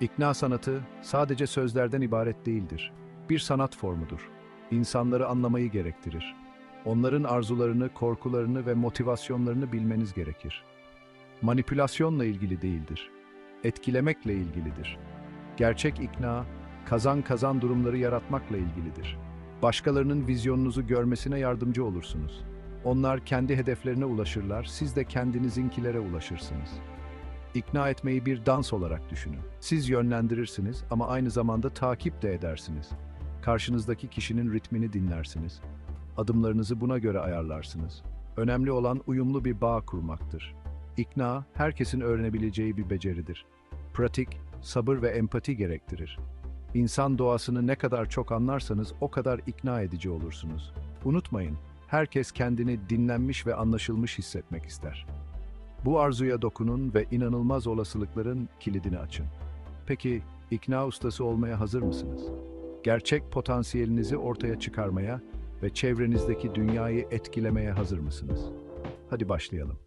İkna sanatı sadece sözlerden ibaret değildir. Bir sanat formudur. İnsanları anlamayı gerektirir. Onların arzularını, korkularını ve motivasyonlarını bilmeniz gerekir. Manipülasyonla ilgili değildir. Etkilemekle ilgilidir. Gerçek ikna, kazan kazan durumları yaratmakla ilgilidir. Başkalarının vizyonunuzu görmesine yardımcı olursunuz. Onlar kendi hedeflerine ulaşırlar, siz de kendinizinkilere ulaşırsınız. İkna etmeyi bir dans olarak düşünün. Siz yönlendirirsiniz ama aynı zamanda takip de edersiniz. Karşınızdaki kişinin ritmini dinlersiniz. Adımlarınızı buna göre ayarlarsınız. Önemli olan uyumlu bir bağ kurmaktır. İkna, herkesin öğrenebileceği bir beceridir. Pratik, sabır ve empati gerektirir. İnsan doğasını ne kadar çok anlarsanız o kadar ikna edici olursunuz. Unutmayın, herkes kendini dinlenmiş ve anlaşılmış hissetmek ister. Bu arzuya dokunun ve inanılmaz olasılıkların kilidini açın. Peki, ikna ustası olmaya hazır mısınız? Gerçek potansiyelinizi ortaya çıkarmaya ve çevrenizdeki dünyayı etkilemeye hazır mısınız? Hadi başlayalım.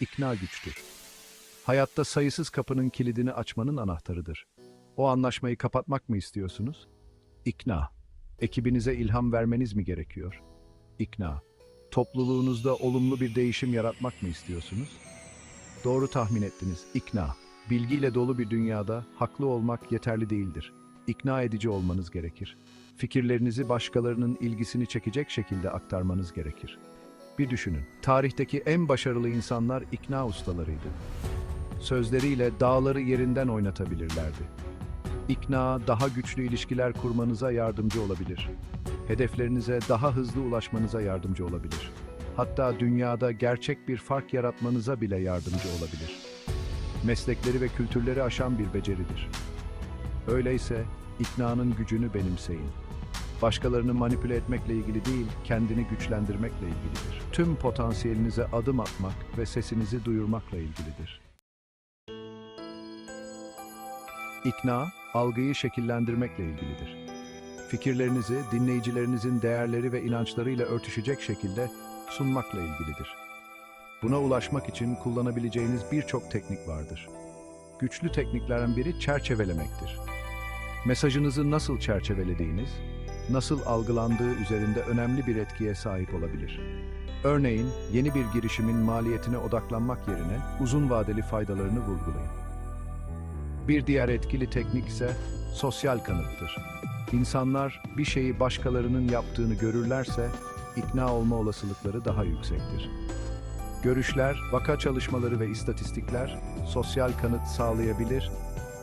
İkna güçtür. Hayatta sayısız kapının kilidini açmanın anahtarıdır. O anlaşmayı kapatmak mı istiyorsunuz? İkna. Ekibinize ilham vermeniz mi gerekiyor? İkna. Topluluğunuzda olumlu bir değişim yaratmak mı istiyorsunuz? Doğru tahmin ettiniz. İkna. Bilgiyle dolu bir dünyada haklı olmak yeterli değildir. İkna edici olmanız gerekir. Fikirlerinizi başkalarının ilgisini çekecek şekilde aktarmanız gerekir. Bir düşünün. Tarihteki en başarılı insanlar ikna ustalarıydı. Sözleriyle dağları yerinden oynatabilirlerdi. İkna daha güçlü ilişkiler kurmanıza yardımcı olabilir. Hedeflerinize daha hızlı ulaşmanıza yardımcı olabilir. Hatta dünyada gerçek bir fark yaratmanıza bile yardımcı olabilir. Meslekleri ve kültürleri aşan bir beceridir. Öyleyse iknanın gücünü benimseyin. Başkalarını manipüle etmekle ilgili değil, kendini güçlendirmekle ilgilidir. Tüm potansiyelinize adım atmak ve sesinizi duyurmakla ilgilidir. İkna, algıyı şekillendirmekle ilgilidir. Fikirlerinizi dinleyicilerinizin değerleri ve inançlarıyla örtüşecek şekilde sunmakla ilgilidir. Buna ulaşmak için kullanabileceğiniz birçok teknik vardır. Güçlü tekniklerden biri çerçevelemektir. Mesajınızı nasıl çerçevelediğiniz, nasıl algılandığı üzerinde önemli bir etkiye sahip olabilir. Örneğin, yeni bir girişimin maliyetine odaklanmak yerine uzun vadeli faydalarını vurgulayın. Bir diğer etkili teknik ise sosyal kanıttır. İnsanlar bir şeyi başkalarının yaptığını görürlerse ikna olma olasılıkları daha yüksektir. Görüşler, vaka çalışmaları ve istatistikler sosyal kanıt sağlayabilir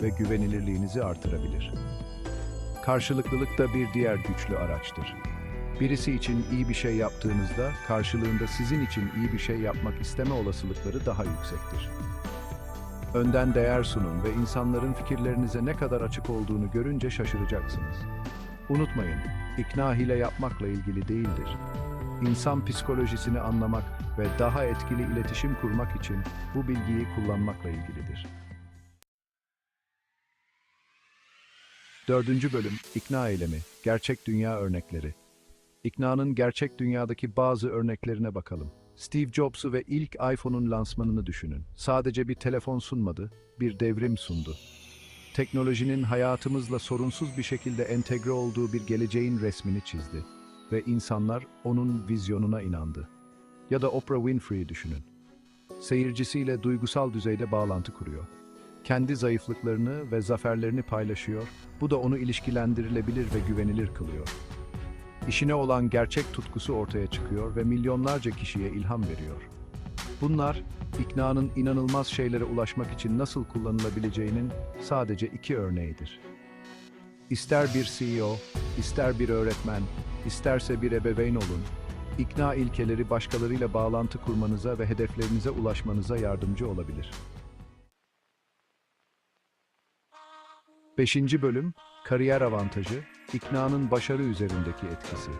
ve güvenilirliğinizi artırabilir. Karşılıklılık da bir diğer güçlü araçtır. Birisi için iyi bir şey yaptığınızda karşılığında sizin için iyi bir şey yapmak isteme olasılıkları daha yüksektir. Önden değer sunun ve insanların fikirlerinize ne kadar açık olduğunu görünce şaşıracaksınız. Unutmayın, ikna hile yapmakla ilgili değildir. İnsan psikolojisini anlamak ve daha etkili iletişim kurmak için bu bilgiyi kullanmakla ilgilidir. Dördüncü bölüm, İkna Eylemi, Gerçek Dünya Örnekleri. İknanın gerçek dünyadaki bazı örneklerine bakalım. Steve Jobs'u ve ilk iPhone'un lansmanını düşünün. Sadece bir telefon sunmadı, bir devrim sundu. Teknolojinin hayatımızla sorunsuz bir şekilde entegre olduğu bir geleceğin resmini çizdi ve insanlar onun vizyonuna inandı. Ya da Oprah Winfrey'i düşünün. Seyircisiyle duygusal düzeyde bağlantı kuruyor. Kendi zayıflıklarını ve zaferlerini paylaşıyor, bu da onu ilişkilendirilebilir ve güvenilir kılıyor. İşine olan gerçek tutkusu ortaya çıkıyor ve milyonlarca kişiye ilham veriyor. Bunlar, iknanın inanılmaz şeylere ulaşmak için nasıl kullanılabileceğinin sadece iki örneğidir. İster bir CEO, ister bir öğretmen, isterse bir ebeveyn olun, ikna ilkeleri başkalarıyla bağlantı kurmanıza ve hedeflerinize ulaşmanıza yardımcı olabilir. 5. bölüm Kariyer avantajı, iknanın başarı üzerindeki etkisi.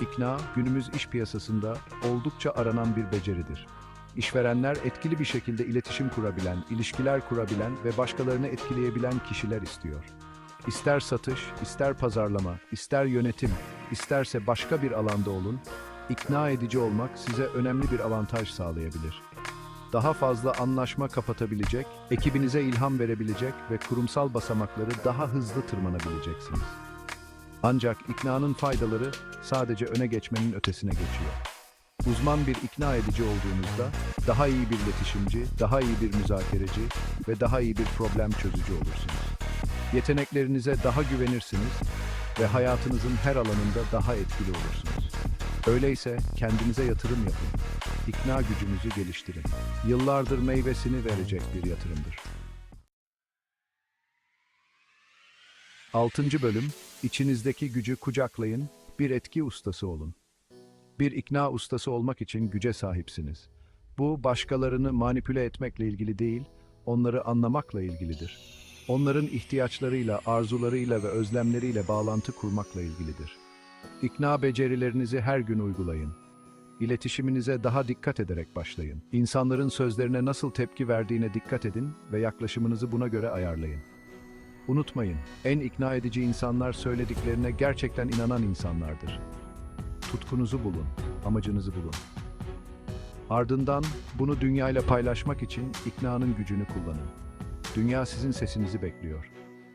İkna, günümüz iş piyasasında oldukça aranan bir beceridir. İşverenler etkili bir şekilde iletişim kurabilen, ilişkiler kurabilen ve başkalarını etkileyebilen kişiler istiyor. İster satış, ister pazarlama, ister yönetim, isterse başka bir alanda olun, ikna edici olmak size önemli bir avantaj sağlayabilir. Daha fazla anlaşma kapatabilecek, ekibinize ilham verebilecek ve kurumsal basamakları daha hızlı tırmanabileceksiniz. Ancak iknanın faydaları sadece öne geçmenin ötesine geçiyor. Uzman bir ikna edici olduğunuzda daha iyi bir iletişimci, daha iyi bir müzakereci ve daha iyi bir problem çözücü olursunuz. Yeteneklerinize daha güvenirsiniz ve hayatınızın her alanında daha etkili olursunuz. Öyleyse kendinize yatırım yapın. İkna gücünüzü geliştirin. Yıllardır meyvesini verecek bir yatırımdır. 6. bölüm İçinizdeki gücü kucaklayın, bir etki ustası olun. Bir ikna ustası olmak için güce sahipsiniz. Bu başkalarını manipüle etmekle ilgili değil, onları anlamakla ilgilidir. Onların ihtiyaçlarıyla, arzularıyla ve özlemleriyle bağlantı kurmakla ilgilidir. İkna becerilerinizi her gün uygulayın. İletişiminize daha dikkat ederek başlayın. İnsanların sözlerine nasıl tepki verdiğine dikkat edin ve yaklaşımınızı buna göre ayarlayın. Unutmayın, en ikna edici insanlar söylediklerine gerçekten inanan insanlardır. Tutkunuzu bulun, amacınızı bulun. Ardından bunu dünyayla paylaşmak için iknanın gücünü kullanın. Dünya sizin sesinizi bekliyor.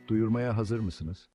Duyurmaya hazır mısınız?